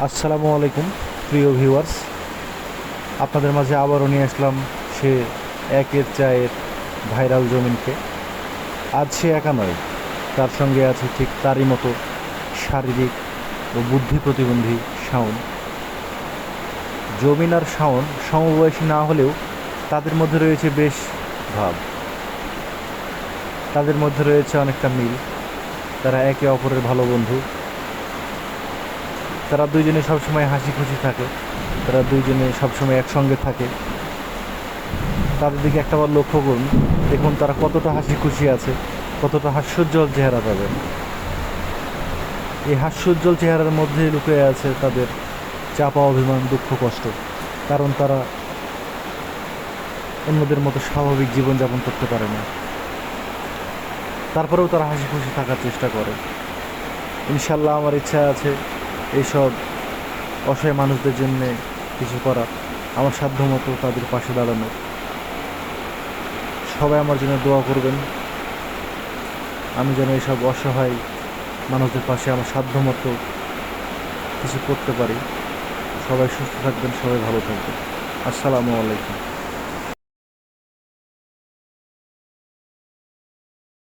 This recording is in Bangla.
আসসালামু আলাইকুম, প্রিয় ভিউয়ার্স। আপনাদের মাঝে আবারও নিয়ে আসলাম সে একের চায়ের ভাইরাল জমিনকে। আজ সে একা নয় তার সঙ্গে আছে ঠিক তারই মতো শারীরিক ও বুদ্ধি প্রতিবন্ধী শাওন। জমিন আর শাওন সমবয়সী না হলেও তাদের মধ্যে রয়েছে বেশ ভাব। তাদের মধ্যে রয়েছে অনেকটা মিল। তারা একে অপরের ভালো বন্ধু তারা দুইজনে সবসময় হাসি খুশি থাকে, তারা দুইজনে সবসময় একসঙ্গে থাকে। তাদের দিকে একটাবার লক্ষ্য করুন, দেখুন তারা কতটা হাসি খুশি আছে, কতটা হাস্যোজ্জ্বল চেহারা তাদের। এই হাস্যোজ্জ্বল চেহারার মধ্যে লুকিয়ে আছে তাদের চাপা অভিমান, দুঃখ, কষ্ট। কারণ তারা অন্যদের মতো স্বাভাবিক জীবনযাপন করতে পারে না। তারপরেও তারা হাসি খুশি থাকার চেষ্টা করে। ইনশাল্লাহ আমার ইচ্ছা আছে এইসব অসহায় মানুষদের জন্যে কিছু করা আমার সাধ্য মতো তাদের পাশে দাঁড়ানো। সবাই আমার জন্য দোয়া করবেন। আমি যেন এইসব অসহায় মানুষদের পাশে আমার সাধ্য মতো কিছু করতে পারি। সবাই সুস্থ থাকবেন, সবাই ভালো থাকবেন। আসসালামু আলাইকুম।